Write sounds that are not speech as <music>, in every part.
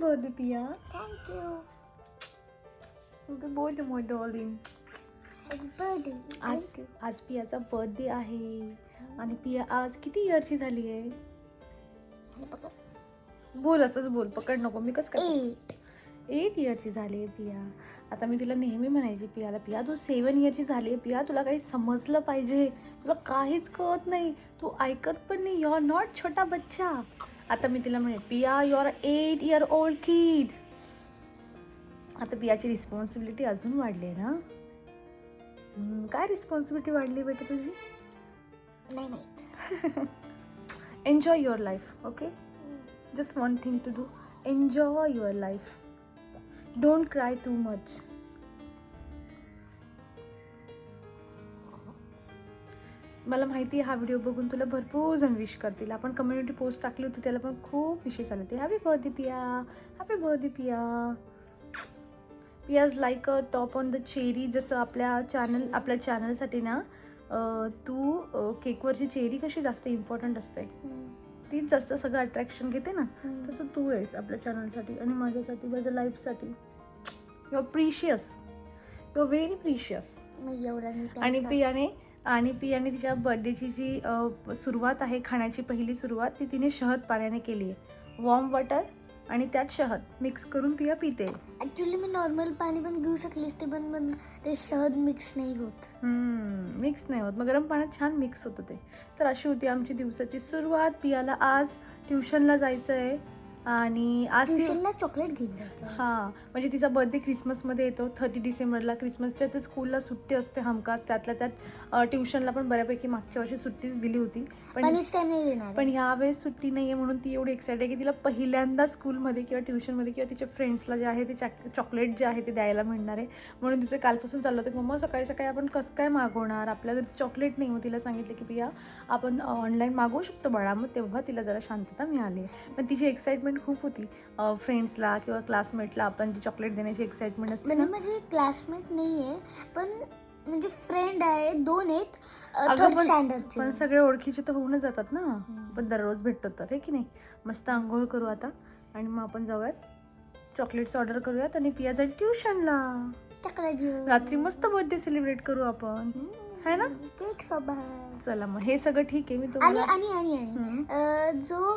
Birthday पिया thank you बोल मग डॉलिन आज आज पियाचा बर्थडे आहे आणि पिया आज किती इयरची झाली आहे बोल असंच बोल पकड नको मी कसं काय एट एट इयरची झाली आहे पिया आता मी तिला नेहमी म्हणायची पियाला पिया तू सेवन इयरची झाली आहे पिया तुला काही समजलं पाहिजे तुला काहीच कळत नाही तू ऐकत पण नाही यू आर नॉट छोटा बच्चा आता मी तिला म्हणे Pia you are eight year old kid आता पियाची रिस्पॉन्सिबिलिटी अजून वाढली आहे ना? काय रिस्पॉन्सिबिलिटी वाढली बेटा तुझी? नाही माहीत. Enjoy your life okay just one thing to do. Enjoy your life. Don't cry too much. मला माहिती आहे हा व्हिडिओ बघून तुला भरपूर जण विश करतील. आपण कम्युनिटी पोस्ट टाकली होती त्याला पण खूप विशेष आले होते. Happy birthday Pia happy birthday Pia Pia's like a top on the cherry जसं आपल्या चॅनल आपल्या चॅनलसाठी ना तू केकवरची चेरी कशी जास्त इम्पॉर्टंट असते? तीच जास्त सगळं अट्रॅक्शन घेते ना तसं तू आहेस आपल्या चॅनलसाठी आणि माझ्यासाठी माझ्या लाईफसाठी you are precious you are very precious आणि पियाने आणि पियाने तिच्या बर्थडेची जी सुरुवात आहे खाण्याची पहिली सुरुवात ती तिने शहद पाण्याने केली आहे. वॉर्म वॉटर आणि त्यात शहद. मिक्स करून पिया पिते. ॲक्च्युली मी नॉर्मल पाणी पण घेऊ शकली असते पण मग ते शहद मिक्स नाही होत. मिक्स नाही होत. मग गरम पाण्यात छान मिक्स होतं ते. तर अशी होती आमची दिवसाची सुरुवात. पियाला आज ट्युशनला जायचं आहे आणि आज ती- ट्युशनला चॉकलेट घेऊन जायचं. हां म्हणजे तिचा बर्थडे क्रिसमसमध्ये येतो थर्टी डिसेंबरला. क्रिसमसच्या तर स्कूलला सुट्टी असते हमखास. त्यातल्या त्यात ट्युशनला पण बऱ्यापैकी मागच्या वर्षी सुट्टीच दिली होती. पण पण ह्यावेळेस सुट्टी नाही आहे म्हणून ती एवढी एक्साइटेड आहे की तिला पहिल्यांदा स्कूलमध्ये किंवा ट्युशनमध्ये किंवा तिच्या फ्रेंड्सला जे आहे ते चॅक चॉकलेट जे आहे ते द्यायला मिळणार आहे. म्हणून तिचं कालपासून चाललं होतं की मग सकाळी सकाळी आपण कसं काय मागवणार? आपल्या घरी चॉकलेट नाही. मग तिला सांगितलं की पिया आपण ऑनलाईन मागवू शकतो बाळा. मग तेव्हा तिला जरा शांतता मिळाली. पण तिची एक्साइटमेंट खूप होती. फ्रेंड्सला किंवा क्लासमेटला आपण जी चॉकलेट देण्याची एक्साइटमेंट असते म्हणजे ना. माझी क्लासमेट नाही आहे पण म्हणजे फ्रेंड आहे दोन आहेत पण- स्टँडर्डचे पण सगळे ओळखीचे तर होऊनच जातात ना. पण दररोज भेटतो तर हे की नाही? मस्त आंघोळ करू आता आणि मग आपण जाऊयात. चॉकलेट्स ऑर्डर करूयात आणि पिया जाईल ट्युशनला रात्री मस्त बर्थडे सेलिब्रेट करू आपण. है ना? केक सोबत. चला मग हे सगळं ठीक आहे मी तुम्हाला आणि आणि आणि जो.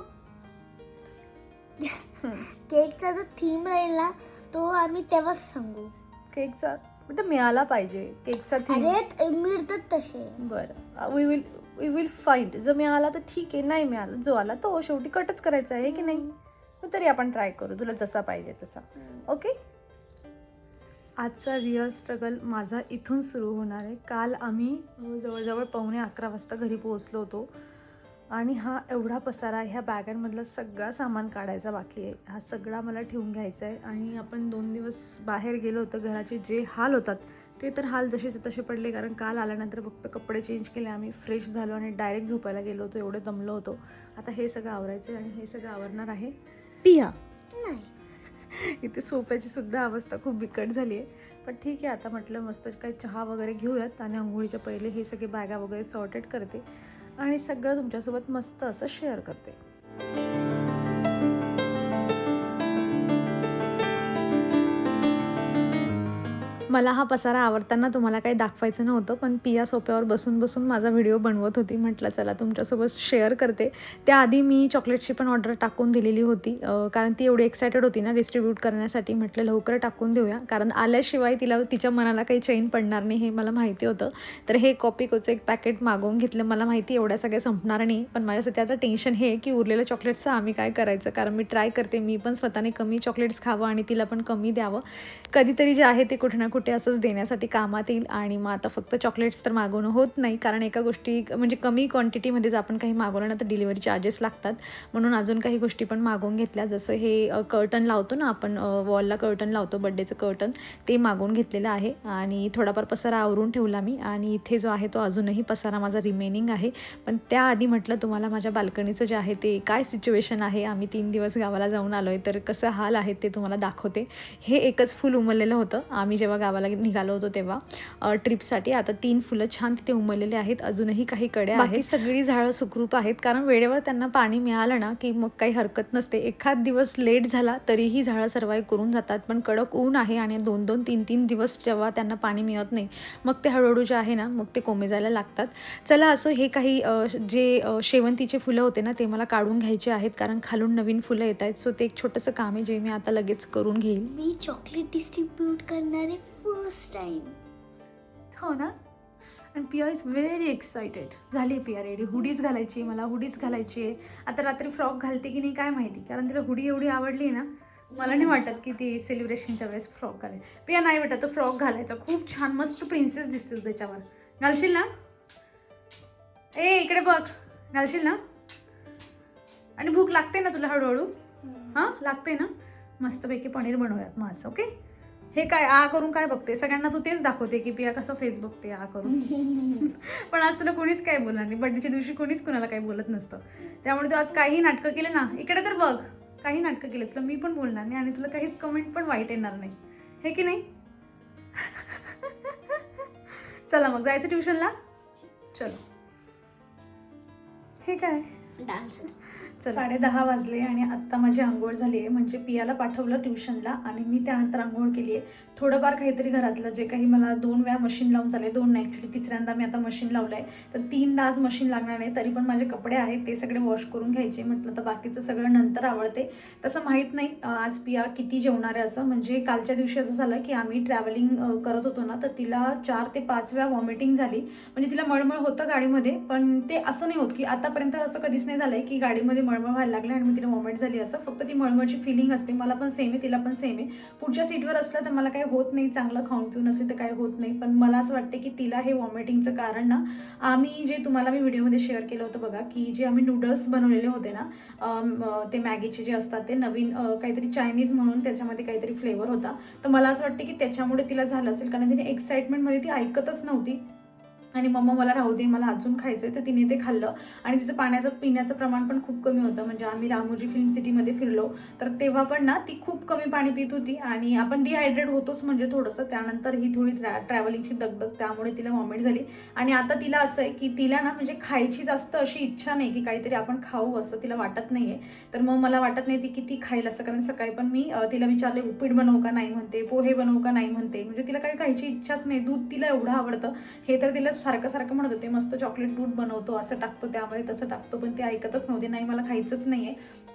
केकचा जो थीम राहील ना तो आम्ही तेव्हाच सांगू. केकचा बेटा मिळाला पाहिजे. केकचा थीम. अरे मिळतात तसे. बरं. We will we will find जर मिळाला तर ठीक आहे नाही मिळाला जो आला तो शेवटी कटच करायचा आहे की नाही? मग तरी आपण ट्राय करू. तुला जसा पाहिजे तसा. ओके आजचा रिअल स्ट्रगल माझा इथून सुरू होणार आहे. काल आम्ही जवळजवळ पावणे अकरा वाजता घरी पोहोचलो होतो. आणि हा एवढा पसारा ह्या बॅगांमधलं सगळा सामान काढायचा बाकी आहे. हा सगळा मला ठेवून घ्यायचा आहे आणि आपण दोन दिवस बाहेर गेलो होतो घराचे जे हाल होतात ते तर हाल जसेचे तसे पडले. कारण काल आल्यानंतर फक्त कपडे चेंज केले आम्ही फ्रेश झालो आणि डायरेक्ट झोपायला गेलो होतो एवढं दमलो होतो. आता हे सगळं आवरायचं आहे आणि हे सगळं आवरणार आहे. पिया. नाही. इथे सोफ्याची सुद्धा अवस्था खूप बिकट झाली आहे. पण ठीक आहे आता म्हटलं मस्त काही चहा वगैरे घेऊयात आणि आंघोळीच्या पहिले हे सगळे बॅगा वगैरे सॉर्टेड करते. आणि सगळं तुमच्यासोबत मस्त असं शेअर करते. मला हा पसारा आवडताना तुम्हाला काही दाखवायचं नव्हतं पण पिया सोप्यावर बसून बसून माझा व्हिडिओ बनवत होती. म्हटलं चला तुमच्यासोबत शेअर करते. त्याआधी मी चॉकलेटची पण ऑर्डर टाकून दिलेली होती. कारण ती एवढी एक्सायटेड होती ना डिस्ट्रीब्यूट करण्यासाठी. म्हटलं लवकर टाकून देऊया. कारण आल्याशिवाय तिला तिच्या मनाला काही चैन पडणार नाही हे मला माहिती होतं. तर हे कॉपिकोचं एक पॅकेट मागवून घेतलं. मला माहिती एवढ्या सगळ्या संपणार नाही पण माझ्यासाठी आता टेन्शन हे की उरलेल्या चॉकलेट्सचं आम्ही काय करायचं? कारण मी ट्राय करते मी पण स्वतःने कमी चॉकलेट्स खावं आणि तिला पण कमी द्यावं. कधीतरी जे आहे ते कुठे ना कुठे असंच देण्यासाठी कामात येईल आणि मग आता फक्त चॉकलेट्स तर मागवणं होत नाही. कारण एका गोष्टी म्हणजे कमी क्वांटिटीमध्येच आपण काही मागवलं ना तर डिलिव्हरी चार्जेस लागतात. म्हणून अजून काही गोष्टी पण मागवून घेतल्या. जसं हे कर्टन लावतो ना आपण वॉलला कर्टन लावतो बड्डेचं कर्टन ते मागवून घेतलेलं आहे. आणि थोडाफार पसारा आवरून ठेवला मी. आणि इथे जो आहे तो अजूनही पसारा माझा रिमेनिंग आहे. पण त्याआधी म्हटलं तुम्हाला माझ्या बाल्कनीचं जे आहे ते काय सिच्युएशन आहे? आम्ही तीन दिवस गावाला जाऊन आलो आहे तर कसं हाल आहे ते तुम्हाला दाखवते. हे एकच फुल उमललेलं होतं. आम्ही जेव्हा गावाला गावाला निघालो होतो तेव्हा. ट्रिपसाठी. आता तीन फुलं छान तिथे उमललेले आहेत. अजूनही काही कडे आहेत. सगळी झाडं सुखरूप आहेत. कारण वेळेवर त्यांना पाणी मिळालं ना की मग काही हरकत नसते. एखाद दिवस लेट झाला तरीही झाडं सर्वाईव्ह करून जातात. पण कडक ऊन आहे आणि दोन दोन तीन तीन दिवस जेव्हा त्यांना पाणी मिळत नाही मग ते हळूहळू जे आहे ना मग ते कोमे जायला लागतात. चला असो हे काही जे शेवंतीचे फुलं होते ना ते मला काढून घ्यायचे आहेत. कारण खालून नवीन फुलं येत आहेत. सो ते एक छोटंसं काम आहे जे मी आता लगेच करून घेईल. मी चॉकलेट डिस्ट्रीब्यूट करणार आहे फर्स्ट टाइम हो ना? आणि पिया इज व्हेरी एक्सायटेड झाली पिया रेडी हुडीज घालायची मला हुडीज घालायची. आहे आता रात्री फ्रॉक घालते की नाही काय माहिती. कारण तिला हुडी एवढी आवडली ना मला नाही वाटत की ती सेलिब्रेशनच्या वेळेस फ्रॉक घालेल. पिया नाही वाटत तो फ्रॉक घालायचा. खूप छान मस्त प्रिन्सेस दिसते तू त्याच्यावर. घालशील ना? ए इकडे बघ. घालशील ना? आणि भूक लागते ना तुला हळूहळू? हां? लागते ना? मस्तपैकी पनीर बनवूयात आज ओके हे काय आ करून काय बघते? सगळ्यांना तू तेच दाखवते की पिया कसं फेस बघते आ करून. <laughs> पण आज तुला कोणीच काय बोलणार नाही. बड्डेच्या दिवशी कोणीच कुणाला काही बोलत नसतं. त्यामुळे तू आज काही नाटकं केले ना इकडे तर बघ. काही नाटकं केले तुला मी पण बोलणार नाही आणि तुला काहीच कमेंट पण वाईट येणार नाही. हे की नाही? <laughs> चला मग जायचं ट्युशनला चलो. हे काय? डान्स साडे दहा वाजले आणि आत्ता माझी आंघोळ झाली आहे. म्हणजे पियाला पाठवलं ट्युशनला आणि मी त्यानंतर आंघोळ केली आहे. थोडंफार काहीतरी घरातलं जे काही मला दोन वेळा मशीन लावून चालले दोन नाही ॲक्च्युली तिसऱ्यांदा मी आता मशीन लावलं आहे तर तीनदा आज मशीन लागणार नाही तरी पण माझे कपडे आहेत ते सगळे वॉश करून घ्यायचे. म्हटलं तर बाकीचं सगळं नंतर आवडते. तसं माहीत नाही आज पिया किती जेवणार आहे असं. म्हणजे कालच्या दिवशी असं झालं की आम्ही ट्रॅव्हलिंग करत होतो ना तर तिला चार ते पाच वेळा वॉमिटिंग झाली. म्हणजे तिला मळमळ होतं गाडीमध्ये पण ते असं नाही होत की आतापर्यंत असं कधीच नाही झालं आहे की गाडीमध्ये मळमळ व्हायला लागलं आणि मग तिला वॉमिट झाली असं. फक्त ती मळमळची फिलिंग असते. मला पण सेम आहे तिला पण सेम आहे. पुढच्या सीटवर असलं तर मला काही होत नाही. चांगलं खाऊन पिऊन असेल तर काही होत नाही. पण मला असं वाटते की तिला हे वॉमिटिंगचं कारण ना आम्ही जे तुम्हाला मी व्हिडिओमध्ये शेअर केलं होतं बघा की जे आम्ही नूडल्स बनवलेले होते ना ते मॅगीचे जे असतात ते नवीन काहीतरी चायनीज म्हणून त्याच्यामध्ये काहीतरी फ्लेवर होता. तर मला असं वाटतं की त्याच्यामुळे तिला झालं असेल. कारण तिने एक्साइटमेंटमध्ये ती ऐकतच नव्हती. आणि मम्मा मला राहू दे मला अजून खायचं आहे तर तिने ते खाल्लं. आणि तिचं पाण्याचं पिण्याचं प्रमाण पण खूप कमी होतं. म्हणजे आम्ही रामोजी फिल्म सिटीमध्ये फिरलो. तर तेव्हा पण ना ती खूप कमी पाणी पित होती. आणि आपण डिहायड्रेट होतोच म्हणजे थोडंसं. त्यानंतर ही थोडी ट्रॅ ट्रॅव्हलिंगची दगदग त्यामुळे तिला वॉमिट झाली. आणि आता तिला असं आहे की तिला ना म्हणजे खायची जास्त अशी इच्छा नाही की काहीतरी आपण खाऊ असं तिला वाटत नाही आहे तर मग मला वाटत नाही ती किती खाईल असं. कारण सकाळी पण मी तिला विचारले उपीट बनवू का नाही? म्हणते पोहे बनवू का नाही? म्हणते. म्हणजे तिला काही खायची इच्छाच नाही. दूध तिला एवढं आवडतं. हे तर तिला सारखं सारखं म्हणत होते मस्त चॉकलेट दूध बनवतो असं टाकतो त्यामध्ये तसं टाकतो पण ते ऐकतच नव्हते नाही मला खायचंच नाही आहे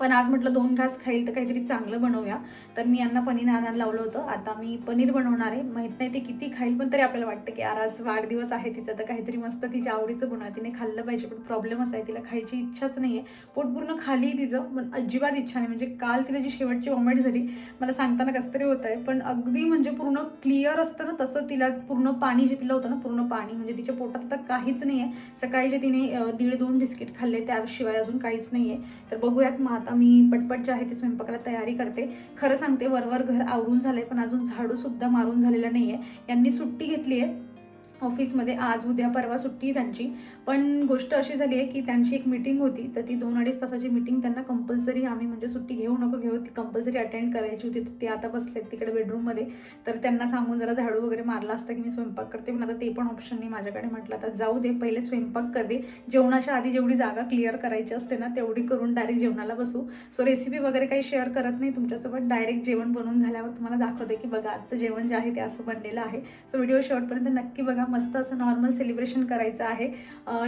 पण आज म्हटलं दोन घास खाईल तर काहीतरी चांगलं बनवूया. तर मी यांना पनीर आणायला लावलं होतं. आता मी पनीर बनवणार आहे. माहीत नाही ते किती खाईल पण तरी आपल्याला वाटतं की आज वाढदिवस आहे तिचा तर काहीतरी मस्त तिच्या आवडीचं बनवा. तिने खाल्लं पाहिजे पण प्रॉब्लेम असा आहे तिला खायची इच्छाच नाही आहे पोट पूर्ण खाली तिचं पण अजिबात इच्छा नाही. म्हणजे काल तिला जी शेवटची वॉमेट झाली मला सांगताना कसं तरी होत आहे पण अगदी म्हणजे पूर्ण क्लिअर असतं ना तसं तिला पूर्ण पाणी जे पिलं होतं ना पूर्ण पाणी म्हणजे तिच्या पोटात आता काहीच नाही आहे सकाळी जे तिने दीड दोन बिस्किट खाल्ले त्याशिवाय अजून काहीच नाही आहे तर बघूयात मात आता मी पटपट जे आहे ते स्वयंपाकाला तयारी करते. खरं सांगते वरवर घर आवरून झालंय पण अजून झाडूसुद्धा मारून झालेला नाही आहे यांनी सुट्टी घेतली आहे ऑफिसमध्ये आज उद्या परवा सुट्टी आहे त्यांची. पण गोष्ट अशी झाली आहे की त्यांची एक मिटिंग होती. तर ती दोन अडीच तासाची मिटिंग त्यांना कंपल्सरी आम्ही म्हणजे सुट्टी घेऊ नको घेऊ ती कंपल्सरी अटेंड करायची होती. तर ते आता बसलेत तिकडे बेडरूममध्ये तर त्यांना सांगून जरा झाडू वगैरे मारला असतं की मी स्वयंपाक करते पण आता ते पण ऑप्शन नाही माझ्याकडे. म्हटलं आता जाऊ दे पहिले स्वयंपाक करते जेवणाच्या आधी जेवढी जागा क्लिअर करायची असते ना तेवढी करून डायरेक्ट जेवणाला बसू. सो रेसिपी वगैरे काही शेअर करत नाही तुमच्यासोबत. डायरेक्ट जेवण बनवून झाल्यावर तुम्हाला दाखवते की बघा आजचं जेवण जे आहे ते असं बनलेलं आहे. सो व्हिडिओ शेवटपर्यंत नक्की बघा. मस्त असं नॉर्मल सेलिब्रेशन करायचं आहे.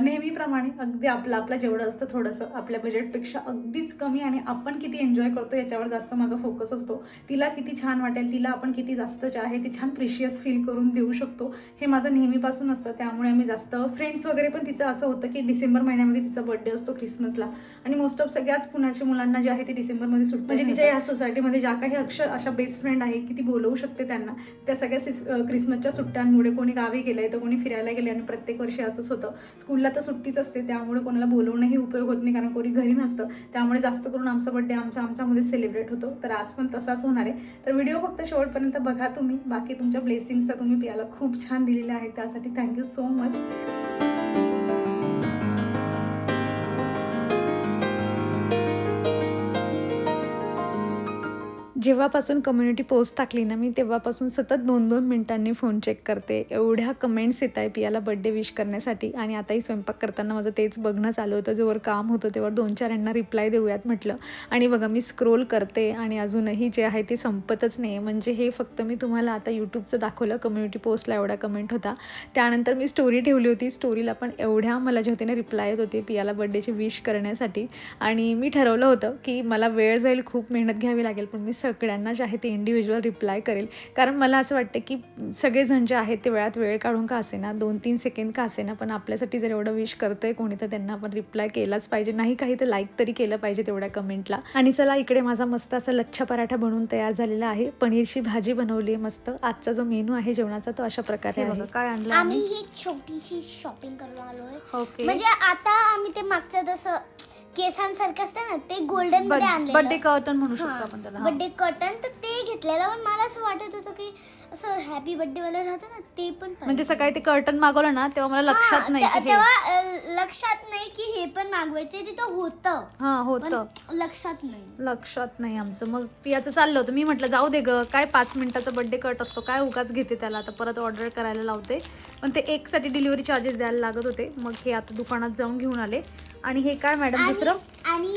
नेहमीप्रमाणे अगदी आपलं आपलं जेवढं असतं थोडंसं आपल्या बजेटपेक्षा अगदीच कमी आणि आपण किती एन्जॉय करतो याच्यावर जास्त माझा फोकस असतो. तिला किती छान वाटेल तिला आपण किती जास्त जे आहे ते छान प्रिशियस फील करून देऊ शकतो. हे माझं नेहमीपासून असतं. त्यामुळे आम्ही जास्त फ्रेंड्स वगैरे पण तिचं असं होतं की डिसेंबर महिन्यामध्ये तिचा बर्थडे असतो ख्रिसमसला. आणि मोस्ट ऑफ सगळ्याच पुण्याच्या मुलांना जे आहे ते डिसेंबरमध्ये सुट म्हणजे तिच्या या सोसायटीमध्ये ज्या काही अक्षर अशा बेस्ट फ्रेंड आहेत की ती बोलवू शकते त्यांना. त्या सगळ्या सिस अं, ख्रिसमसच्या सुट्ट्यांमुळे कोणी गावी गेलंय तर कोणी फिरायला गेले आणि प्रत्येक वर्षी असंच होतं. स्कूलला तर सुट्टीच असते त्यामुळे कोणाला बोलवणंही उपयोग होत नाही कारण कोणी घरी नसतं. त्यामुळे जास्त करून आमचा बड्डे आमच्या आमच्यामध्ये सेलिब्रेट होतो. तर आज पण तसाच होणार आहे. तर व्हिडिओ फक्त शेवटपर्यंत बघा तुम्ही. बाकी तुमच्या ब्लेसिंग्स तर तुम्ही पियाला खूप छान दिलेल्या आहेत त्यासाठी थँक्यू सो मच जेव्हापासून कम्युनिटी पोस्ट टाकली ना मी तेव्हापासून सतत दोन दोन मिनिटांनी फोन चेक करते. एवढ्या कमेंट्स येत आहे पियाला बड्डे विश करण्यासाठी. आणि आताही स्वयंपाक करताना माझं तेच बघणं चालू होतं. जोवर काम होतं तेव्हा दोन चार यांना रिप्लाय देऊयात म्हटलं. आणि बघा मी स्क्रोल करते आणि अजूनही जे आहे ते संपतच नाही म्हणजे हे फक्त मी तुम्हाला आता यूट्यूबचं दाखवलं कम्युनिटी पोस्टला एवढा कमेंट होता. त्यानंतर मी स्टोरी ठेवली होती. स्टोरीला पण एवढ्या मला जे होते ना रिप्लाय येत होते पियाला बड्डेची विश करण्यासाठी. आणि मी ठरवलं होतं की मला वेळ जाईल खूप मेहनत घ्यावी लागेल पण मी सगळ्यांना जे आहे ते इंडिव्हिज्युअल रिप्लाय करेल. कारण मला असं वाटतं की सगळेजण जे आहेत ते वेळात वेळ काढून का असेना दोन तीन सेकंड का असेना पण आपल्यासाठी जर एवढं विश करतंय कोणी तर त्यांना आपण रिप्लाय केलाच पाहिजे. नाही काही तर लाईक तरी केलं पाहिजे तेवढ्या कमेंटला आणि चला इकडे माझा मस्त असा लच्छा पराठा बनवून तयार झालेला आहे. पनीरची भाजी बनवली आहे मस्त. आजचा जो मेनू आहे जेवणाचा तो अशा प्रकारे आहे. बघा, काय आणलं आम्ही ही छोटीशी शॉपिंग करून आलोय. ओके म्हणजे आता आम्ही ते मागचं जसं केसांसारखं असतं ना ते गोल्डनमध्ये बर्थडे कर्टन म्हणू शकतो आपण त्याला हा. बर्थडे कॉटन तर ते घेतलेलं पण मला असं वाटत होतं की असं हॅपी बर्थडे वाला राहतं ना ते पण पाहिजे. म्हणजे सकाळी ते कर्टन मागवलं ना तेव्हा मला लक्षात हा, नाही ते- की हे- तेव्हा अं, लक्षात नाही की हे पण मागवायचे तिथं होतं. हा पण होतं लक्षात नाही. लक्षात नाही आमचं. मग पियाचं चाललं होतं. मी म्हटलं जाऊ दे ग काय पाच मिनिटाचा बड्डे कट असतो काय उगाच घेते त्याला. आता परत ऑर्डर करायला लावते. पण ते एकसाठी डिलिव्हरी चार्जेस द्यायला लागत होते. मग हे आता दुकानात जाऊन घेऊन आले. आणि हे काय मॅडम दुसरं? आणि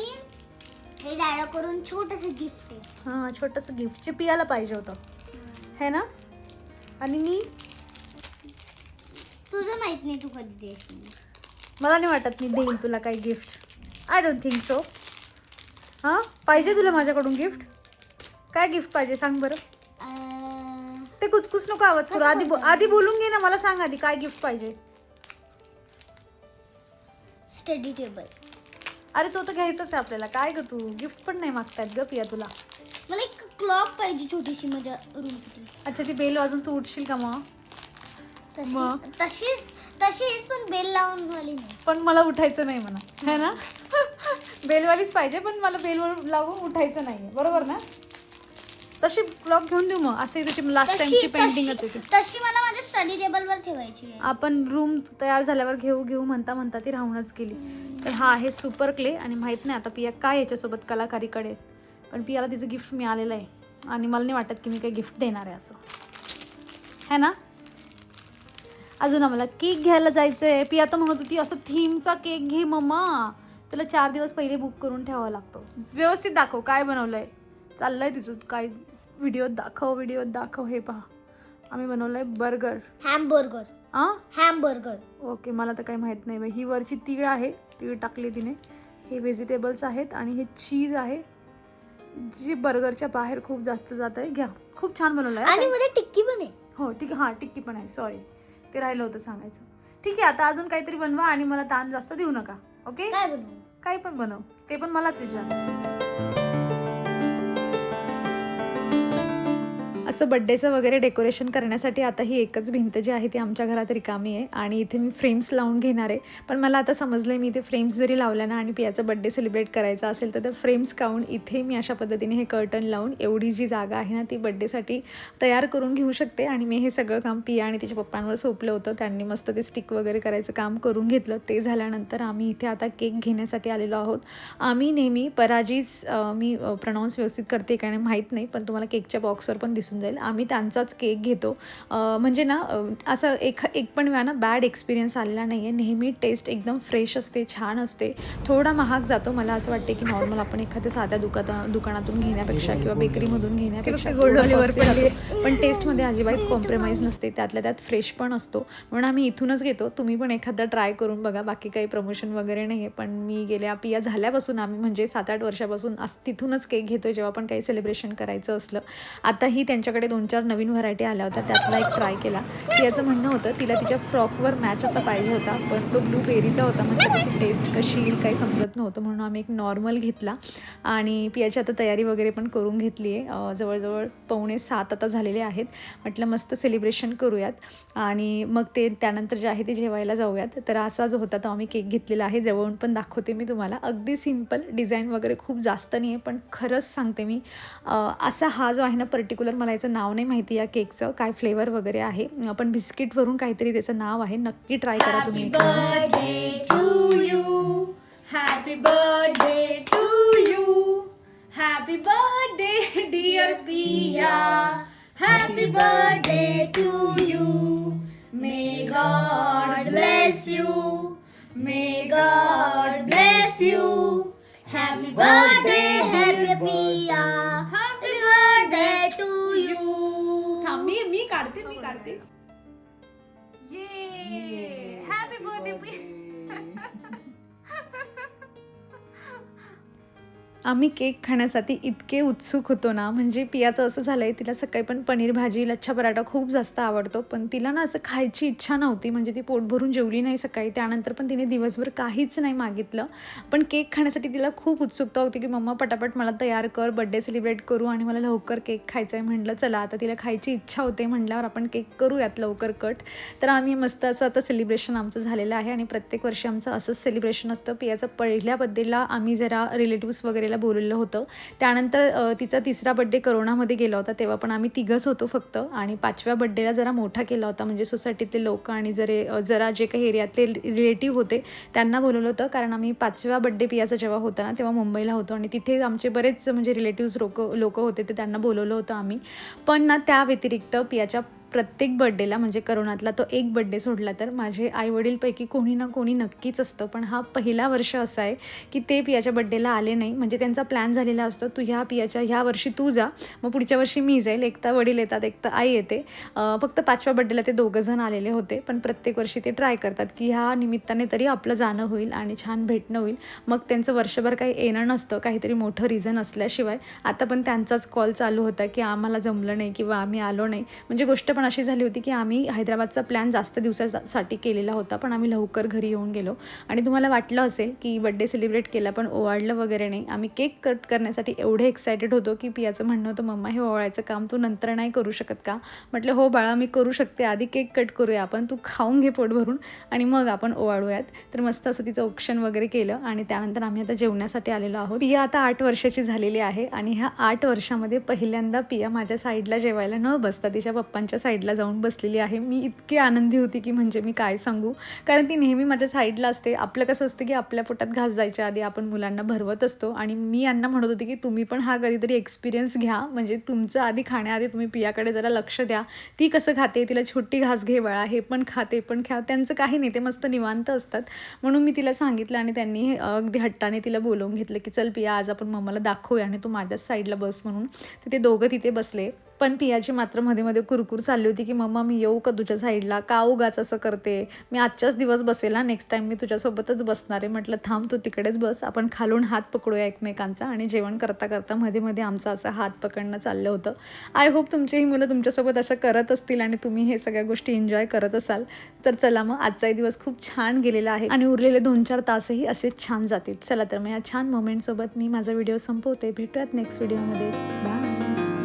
हे डायरा करून छोटस गिफ्ट आहे. हां छोटंसं गिफ्टचे पियाला पाहिजे होतं. है ना? आणि मी तुझं माहीत नाही तू कधी देशील मला नाही वाटत मी देईल तुला काही gift I don't think so हां? पाहिजे तुला माझ्याकडून गिफ्ट काय गिफ्ट पाहिजे? सांग बरं. ते कुचकुच नको आवाज करू. आधी बो-? आधी बोलून घे ना मला सांग आधी काय गिफ्ट पाहिजे. Study table. अरे तो तर घ्यायचाच आहे आपल्याला. काय ग तू? गिफ्ट पण नाही मागतायत ग पिया तुला. मला एक क्लॉक पाहिजे छोटीशी माझ्या रूमसाठी अच्छा ती बेल वाजून तू उठशील का मग? मग? तशी- तशीच तशीच पण बेल लावून वाली नाही. पण मला उठायचं नाही म्हणा. है ना? बेलवालीच <laughs> पाहिजे पण मला बेलवर लागून उठायचं नाही बरोबर ना? तशी ब्लॉक घेऊन देऊ मग. असे त्याची लास्ट टाइमची पेंटिंग होती तशी मला माझ्या स्टडी टेबलवर ठेवायची आहे. आपण रूम तयार झाल्यावर घेऊ घेऊ म्हणता म्हणता ती राहूनच गेली. तर हा आहे सुपर क्ले आणि माहीत नाही आता पिया काय याच्यासोबत कलाकारीकडे पण पियाला तिचं गिफ्ट मिळालेलं आहे. आणि मला नाही वाटत की मी काही गिफ्ट देणार आहे असं. है ना? अजून आम्हाला केक घ्यायला जायचं आहे पिया तर म्हणत होती असं थीमचा केक घे मम्मा. त्याला चार दिवस पहिले बुक करून ठेवावा लागतो. व्यवस्थित दाखव काय बनवलंय चाललंय तिचं. काय व्हिडिओत दाखव व्हिडिओत दाखव हे पहा. आम्ही बनवलंय बर्गर हॅमबर्गर आ? हॅमबर्गर ओके मला तर काही माहीत नाही ही वरची तीळ आहे. तीळ टाकली तिने. हे व्हेजिटेबल्स आहेत आणि हे चीज आहे. जी बर्गरच्या बाहेर खूप जास्त जात आहे घ्या. खूप छान बनवलं आणि आहे मध्ये टिक्की पण आहे. हो ठीक हां टिक्की पण आहे. सॉरी ते राहिलं होतं सांगायचं. ठीक आहे आता अजून काहीतरी बनवा आणि मला ताण जास्त देऊ नका. ओके काय बनवू? काही पण बनव. ते पण मलाच विचार. असं बड्डेचं वगैरे डेकोरेशन करण्यासाठी आता ही एकच भिंत जी आहे ती आमच्या घरात रिकामी आहे आणि इथे मी फ्रेम्स लावून घेणार आहे. पण मला आता समजलं आहे मी ते फ्रेम्स जरी लावल्या ना आणि पियाचा बड्डे सेलिब्रेट करायचा असेल तर त्या फ्रेम्स काढून इथे मी अशा पद्धतीने हे कर्टन लावून एवढी जी जागा आहे ना ती बड्डेसाठी तयार करून घेऊ शकते. आणि मी हे सगळं काम पिया आणि तिच्या पप्पांवर सोपलं होतं. त्यांनी मस्त ते स्टिक वगैरे करायचं काम करून घेतलं. ते झाल्यानंतर आम्ही इथे आता केक घेण्यासाठी आलेलो आहोत. आम्ही नेहमी पराजीज मी प्रनाऊन्स व्यवस्थित करते का माहीत नाही पण तुम्हाला केकच्या बॉक्सवर पण दिसून जाईल. आम्ही त्यांचाच केक घेतो. म्हणजे ना असं एक एक पण वेळा ना बॅड एक्सपिरियन्स आलेला नाही आहे नेहमी टेस्ट एकदम फ्रेश असते छान असते. थोडा महाग जातो. मला असं वाटते की नॉर्मल आपण एखाद्या साध्या दुकाना दुकानातून घेण्यापेक्षा किंवा बेकरीमधून घेण्यापेक्षा थोडा costly जातो. पण टेस्टमध्ये अजिबात कॉम्प्रोमाइज नसते. त्यातल्या त्यात फ्रेश पण असतो. म्हणून आम्ही इथूनच घेतो. तुम्ही पण एखादा ट्राय करून बघा. बाकी काही प्रमोशन वगैरे नाही आहे पण मी गेल्या पिया झाल्यापासून आम्ही म्हणजे सात आठ वर्षापासून तिथूनच केक घेतो जेव्हा पण काही सेलिब्रेशन करायचं असलं. आताही आमच्याकडे दोन चार नवीन व्हरायटी आल्या होत्या त्यातला एक ट्राय केला. पियाचं म्हणणं होतं तिला तिच्या फ्रॉकवर मॅच असा पाहिजे होता पण तो ब्लू बेरीचा होता म्हणजे त्याची टेस्ट कशी येईल काही समजत नव्हतं म्हणून आम्ही एक नॉर्मल घेतला. आणि पियाची आता तयारी वगैरे पण करून घेतली आहे जवळजवळ पावणे सात आता झालेले आहेत. म्हटलं मस्त सेलिब्रेशन करूयात. आणि मग ते त्यानंतर जे आहे ते जेवायला जाऊयात. तर असा जो होता तो आम्ही केक घेतलेला आहे. जवळून पण दाखवते मी तुम्हाला. अगदी सिंपल डिझाईन वगैरे खूप जास्त नाही आहे पण खरंच सांगते मी असा हा जो आहे ना पर्टिक्युलर मला याचं नाव नाही माहिती या केकचं काय फ्लेवर वगैरे आहे. पण बिस्किटवरून काहीतरी त्याचं नाव आहे. नक्की ट्राय करा तुम्ही. Birthday to you happy birthday to you happy birthday dear Pia. Happy birthday to you. May God bless you. May God bless मी काढते मी काढते ये हॅपी बर्थडे आम्ही केक खाण्यासाठी इतके उत्सुक होतो ना. म्हणजे पियाचं असं झालं आहे तिला सकाळी पण पनीर भाजी लच्छा पराठा खूप जास्त आवडतो. पण तिला ना असं खायची इच्छा नव्हती. म्हणजे ती पोट भरून जेवली नाही सकाळी. त्यानंतर पण तिने दिवसभर काहीच नाही मागितलं. पण केक खाण्यासाठी तिला खूप उत्सुकता होती की मम्मा पटापट मला तयार कर. बड्डे सेलिब्रेट करू आणि मला लवकर केक खायचा आहे म्हटलं चला आता तिला खायची इच्छा होते म्हटल्यावर आपण केक करूयात लवकर कट. तर आम्ही मस्त असं आता सेलिब्रेशन आमचं झालेलं आहे. आणि प्रत्येक वर्षी आमचं असंच सेलिब्रेशन असतं. पियाचं पहिल्या बद्दलला आम्ही जरा रिलेटिव्स वगैरेला बोललेलं होतं. त्यानंतर तिचा तिसरा बड्डे करोनामध्ये गेला होता तेव्हा पण आम्ही तिघंच होतो फक्त. आणि पाचव्या बड्डेला जरा मोठा केला होता म्हणजे सोसायटीतले लोक आणि जरे जरा जे काही एरियातले रिलेटिव्ह होते त्यांना बोलवलं होतं. कारण आम्ही पाचव्या बड्डे पियाचा जेव्हा होता ना तेव्हा मुंबईला होतो. आणि तिथे आमचे बरेच म्हणजे रिलेटिव्ह लोक लोक होते ते त्यांना बोलवलं होतं आम्ही. पण ना त्या व्यतिरिक्त पियाच्या प्रत्येक बड्डेला म्हणजे करोनातला तो एक बड्डे सोडला तर माझे आईवडीलपैकी कोणी ना कोणी नक्कीच असतं. पण हा पहिला वर्ष असा आहे की ते पियाच्या बड्डेला आले नाही. म्हणजे त्यांचा प्लॅन झालेला असतो तू ह्या पियाच्या ह्या वर्षी तू जा. मग पुढच्या वर्षी मी जाईल. एक तर वडील येतात एक तर आई येते. फक्त पाचव्या बड्डेला ते दोघं जण आलेले होते. पण प्रत्येक वर्षी ते ट्राय करतात की ह्या निमित्ताने तरी आपलं जाणं होईल आणि छान भेटणं होईल. मग त्यांचं वर्षभर काही येणं नसतं काहीतरी मोठं रिझन असल्याशिवाय. आता पण त्यांचाच कॉल चालू होता की आम्हाला जमलं नाही किंवा आम्ही आलो नाही. म्हणजे गोष्ट पण अशी झाली होती की आम्ही हैदराबादचा प्लॅन जास्त दिवसासाठी केलेला होता पण आम्ही लवकर घरी येऊन गेलो. आणि तुम्हाला वाटलं असेल की बड्डे सेलिब्रेट केला पण ओवाळलं वगैरे नाही. आम्ही केक कट करण्यासाठी एवढे एक्सायटेड होतो की पियाचं म्हणणं होतं मम्मा हे ओवाळायचं काम तू नंतर नाही करू शकत का? म्हटलं हो बाळा मी करू शकते. आधी केक कट करूया आपण. तू खाऊन घे पोट भरून आणि मग आपण ओवाळूयात. तर मस्त असं तिचं औक्षण वगैरे केलं आणि त्यानंतर आम्ही आता जेवण्यासाठी आलेलो आहोत. पिया आता आठ वर्षाची झालेली आहे आणि ह्या आठ वर्षामध्ये पहिल्यांदा पिया माझ्या साईडला जेवायला न बसता तिच्या पप्पांच्या साईडला जाऊन बसलेली आहे. मी इतकी आनंदी होती की म्हणजे मी काय सांगू? कारण ती नेहमी माझ्या साईडला असते. आपलं कसं असतं की आपल्या पोटात घास जायच्या आधी आपण मुलांना भरवत असतो आणि मी यांना म्हणत होते की तुम्ही पण हा कधीतरी एक्सपिरियन्स घ्या. म्हणजे तुमचं आधी खाण्याआधी तुम्ही पियाकडे जरा लक्ष द्या. ती कसं खाते? तिला छोटी घास घे बाळा हे पण खाते पण खा. त्यांचं काही नाही. ते मस्त निवांत असतात. म्हणून मी तिला सांगितलं आणि त्यांनी अगदी हट्टाने तिला बोलवून घेतलं की चल पिया आज आपण मम्माला दाखवूया आणि तू माझ्याच साईडला बस म्हणून. तर ते दोघं तिथे बसले. पण पियाची मात्रमध्ये मध्ये कुरकुर चालली होती की मम्मा मी येऊ का तुझ्या साईडला? का उगाच असं करते? मी आजच्याच दिवस बसेल ना नेक्स्ट टाईम मी तुझ्यासोबतच बसणार आहे. म्हटलं थांब तू तिकडेच बस. आपण खालून हात पकडूया एकमेकांचा आणि जेवण करता करता मध्ये मध्ये आमचं असं हात पकडणं चाललं होतं. आय होप तुमचीही मुलं तुमच्यासोबत असं करत असतील आणि तुम्ही हे सगळ्या गोष्टी एन्जॉय करत असाल. तर चला मग आजचाही दिवस खूप छान गेलेला आहे आणि उरलेले दोन चार तासही असेच छान जातील. चला तर मग या छान मोमेंटसोबत मी माझा व्हिडिओ संपवते. भेटूयात नेक्स्ट व्हिडिओमध्ये बाय